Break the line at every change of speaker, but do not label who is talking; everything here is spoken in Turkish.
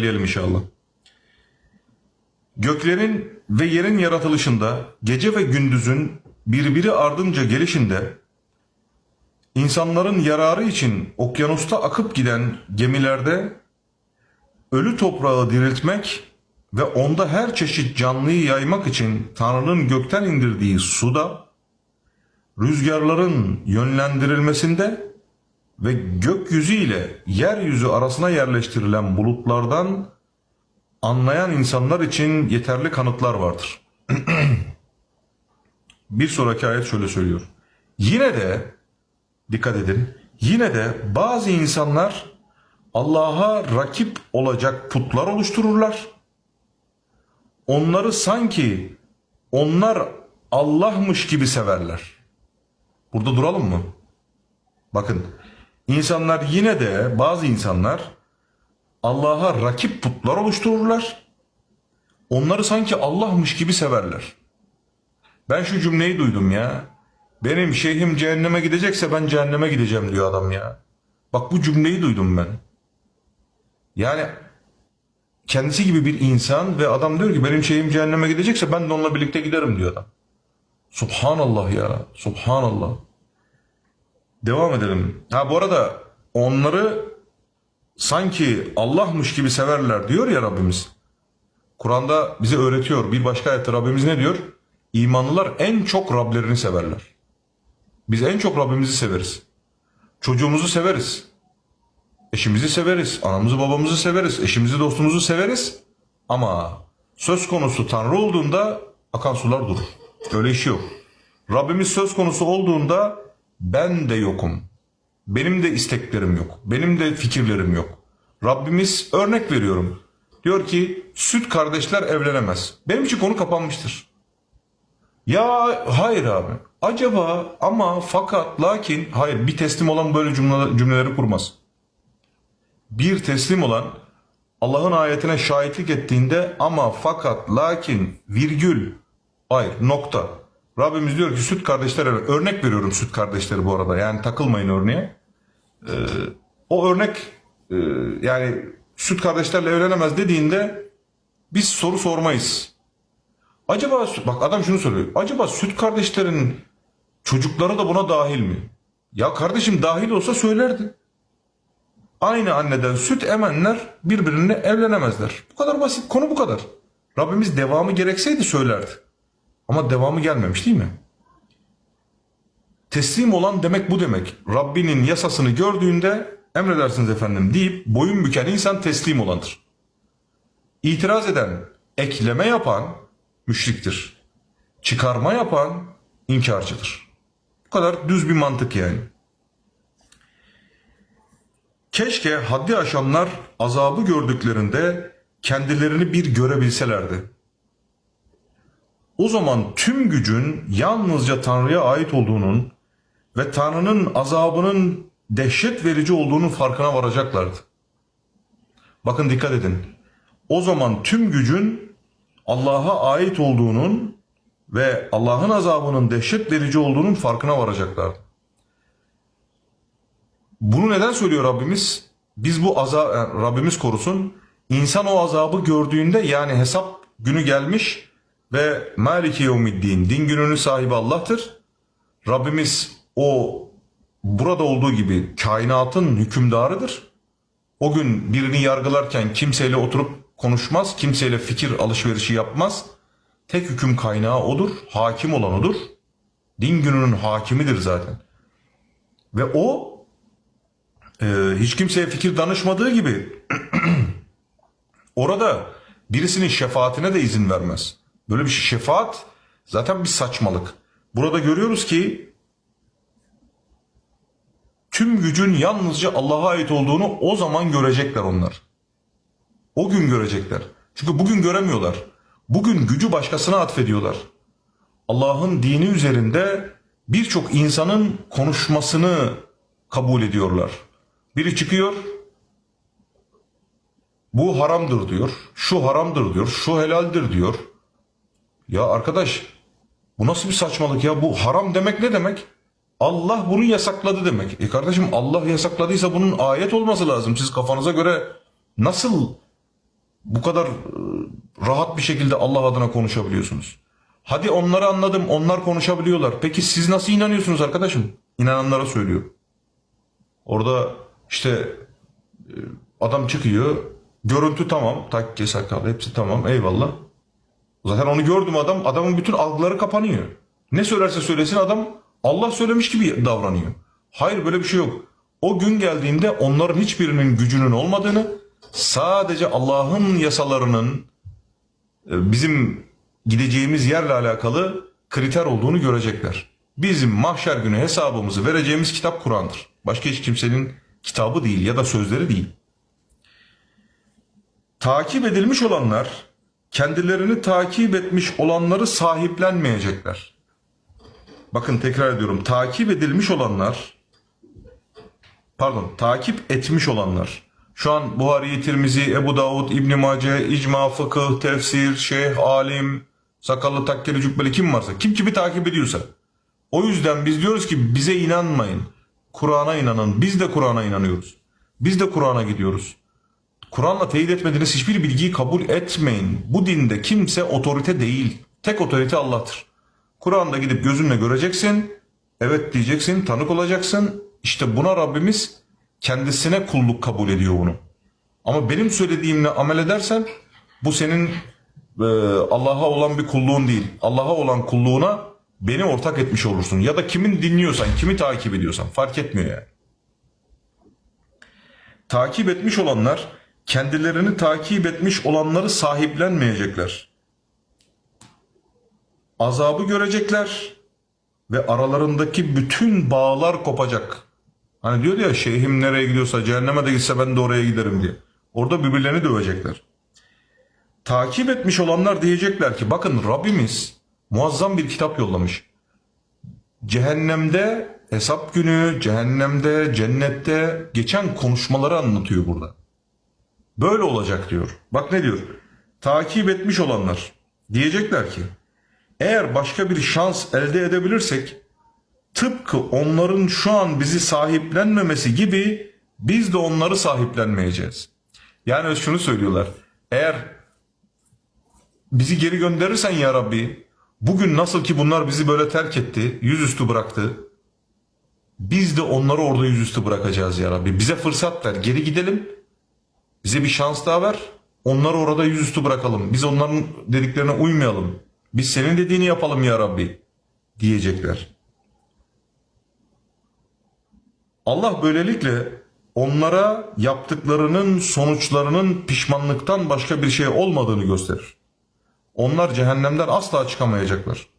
Diyelim inşallah. Göklerin ve yerin yaratılışında gece ve gündüzün birbiri ardınca gelişinde insanların yararı için okyanusta akıp giden gemilerde ölü toprağı diriltmek ve onda her çeşit canlıyı yaymak için Tanrı'nın gökten indirdiği suda rüzgarların yönlendirilmesinde ve gökyüzü ile yeryüzü arasına yerleştirilen bulutlardan anlayan insanlar için yeterli kanıtlar vardır. Bir sonraki ayet şöyle söylüyor. Yine de dikkat edin. Yine de bazı insanlar Allah'a rakip olacak putlar oluştururlar. Onları sanki onlar Allah'mış gibi severler. Burada duralım mı? Bakın insanlar yine de bazı insanlar Allah'a rakip putlar oluştururlar. Onları sanki Allah'mış gibi severler. Ben şu cümleyi duydum ya. Benim şeyhim cehenneme gidecekse ben cehenneme gideceğim diyor adam ya. Bak bu cümleyi duydum ben. Yani kendisi gibi bir insan ve adam diyor ki benim şeyhim cehenneme gidecekse ben de onunla birlikte giderim diyor adam. Subhanallah ya. Subhanallah. Devam edelim. Ha bu arada onları sanki Allah'mış gibi severler diyor ya Rabbimiz. Kur'an'da bize öğretiyor. Bir başka ayette Rabbimiz ne diyor? İmanlılar en çok Rablerini severler. Biz en çok Rabbimizi severiz. Çocuğumuzu severiz. Eşimizi severiz. Anamızı babamızı severiz. Eşimizi dostumuzu severiz. Ama söz konusu Tanrı olduğunda akan sular durur. Öyle iş yok. Rabbimiz söz konusu olduğunda ben de yokum. Benim de isteklerim yok. Benim de fikirlerim yok. Rabbimiz örnek veriyorum. Diyor ki süt kardeşler evlenemez. Benim için konu kapanmıştır. Ya hayır abi. Acaba ama fakat lakin hayır bir teslim olan böyle cümle, cümleleri kurmaz. Bir teslim olan Allah'ın ayetine şahitlik ettiğinde ama fakat lakin virgül hayır nokta. Rabbimiz diyor ki süt kardeşler örnek veriyorum süt kardeşleri bu arada yani takılmayın örneğe. Ee, o örnek e, yani süt kardeşlerle evlenemez dediğinde biz soru sormayız. Acaba bak adam şunu soruyor. Acaba süt kardeşlerin çocukları da buna dahil mi? Ya kardeşim dahil olsa söylerdi. Aynı anneden süt emenler birbirine evlenemezler. Bu kadar basit. Konu bu kadar. Rabbimiz devamı gerekseydi söylerdi. Ama devamı gelmemiş değil mi? Teslim olan demek bu demek. Rabbinin yasasını gördüğünde emredersiniz efendim deyip boyun büken insan teslim olandır. İtiraz eden, ekleme yapan müşriktir. Çıkarma yapan inkarcıdır. Bu kadar düz bir mantık yani. Keşke haddi aşanlar azabı gördüklerinde kendilerini bir görebilselerdi. O zaman tüm gücün yalnızca Tanrı'ya ait olduğunun ve Tanrı'nın azabının dehşet verici olduğunun farkına varacaklardı. Bakın dikkat edin. O zaman tüm gücün Allah'a ait olduğunun ve Allah'ın azabının dehşet verici olduğunun farkına varacaklardı. Bunu neden söylüyor Rabbimiz? Biz bu azab Rabbimiz korusun. İnsan o azabı gördüğünde yani hesap günü gelmiş ve Maliki Yevmiddin din gününün sahibi Allah'tır. Rabbimiz o burada olduğu gibi kainatın hükümdarıdır. O gün birini yargılarken kimseyle oturup konuşmaz, kimseyle fikir alışverişi yapmaz. Tek hüküm kaynağı odur, hakim olan odur. Din gününün hakimidir zaten. Ve o e, hiç kimseye fikir danışmadığı gibi orada birisinin şefaatine de izin vermez. Böyle bir şey- şefaat zaten bir saçmalık. Burada görüyoruz ki tüm gücün yalnızca Allah'a ait olduğunu o zaman görecekler onlar. O gün görecekler. Çünkü bugün göremiyorlar. Bugün gücü başkasına atfediyorlar. Allah'ın dini üzerinde birçok insanın konuşmasını kabul ediyorlar. Biri çıkıyor, bu haramdır diyor, şu haramdır diyor, şu helaldir diyor. Ya arkadaş bu nasıl bir saçmalık ya? Bu haram demek ne demek? Allah bunu yasakladı demek. E kardeşim Allah yasakladıysa bunun ayet olması lazım. Siz kafanıza göre nasıl bu kadar e, rahat bir şekilde Allah adına konuşabiliyorsunuz? Hadi onları anladım. Onlar konuşabiliyorlar. Peki siz nasıl inanıyorsunuz arkadaşım? İnananlara söylüyor. Orada işte e, adam çıkıyor. Görüntü tamam. Takke sakal hepsi tamam. Eyvallah. Zaten onu gördüm adam. Adamın bütün algıları kapanıyor. Ne söylerse söylesin adam Allah söylemiş gibi davranıyor. Hayır böyle bir şey yok. O gün geldiğinde onların hiçbirinin gücünün olmadığını sadece Allah'ın yasalarının e, bizim gideceğimiz yerle alakalı kriter olduğunu görecekler. Bizim mahşer günü hesabımızı vereceğimiz kitap Kur'an'dır. Başka hiç kimsenin kitabı değil ya da sözleri değil. Takip edilmiş olanlar kendilerini takip etmiş olanları sahiplenmeyecekler. Bakın tekrar ediyorum. Takip edilmiş olanlar pardon takip etmiş olanlar şu an Buhari, Tirmizi, Ebu Davud, İbn Mace, İcma, Fıkıh, Tefsir, Şeyh, Alim, Sakallı, Takkeli, Cübbeli kim varsa kim kimi takip ediyorsa o yüzden biz diyoruz ki bize inanmayın. Kur'an'a inanın. Biz de Kur'an'a inanıyoruz. Biz de Kur'an'a gidiyoruz. Kur'an'la teyit etmediğiniz hiçbir bilgiyi kabul etmeyin. Bu dinde kimse otorite değil. Tek otorite Allah'tır. Kur'an'da gidip gözünle göreceksin. Evet diyeceksin, tanık olacaksın. İşte buna Rabbimiz kendisine kulluk kabul ediyor bunu. Ama benim söylediğimle amel edersen bu senin e, Allah'a olan bir kulluğun değil. Allah'a olan kulluğuna beni ortak etmiş olursun. Ya da kimin dinliyorsan, kimi takip ediyorsan fark etmiyor yani. Takip etmiş olanlar kendilerini takip etmiş olanları sahiplenmeyecekler. Azabı görecekler ve aralarındaki bütün bağlar kopacak. Hani diyor ya şeyhim nereye gidiyorsa cehenneme de gitse ben de oraya giderim diye. Orada birbirlerini dövecekler. Takip etmiş olanlar diyecekler ki bakın Rabbimiz muazzam bir kitap yollamış. Cehennemde hesap günü, cehennemde, cennette geçen konuşmaları anlatıyor burada. Böyle olacak diyor. Bak ne diyor? Takip etmiş olanlar diyecekler ki eğer başka bir şans elde edebilirsek tıpkı onların şu an bizi sahiplenmemesi gibi biz de onları sahiplenmeyeceğiz. Yani şunu söylüyorlar. Eğer bizi geri gönderirsen ya Rabbi bugün nasıl ki bunlar bizi böyle terk etti, yüzüstü bıraktı. Biz de onları orada yüzüstü bırakacağız ya Rabbi. Bize fırsat ver. Geri gidelim. Bize bir şans daha ver. Onları orada yüzüstü bırakalım. Biz onların dediklerine uymayalım. Biz senin dediğini yapalım ya Rabbi diyecekler. Allah böylelikle onlara yaptıklarının sonuçlarının pişmanlıktan başka bir şey olmadığını gösterir. Onlar cehennemden asla çıkamayacaklar.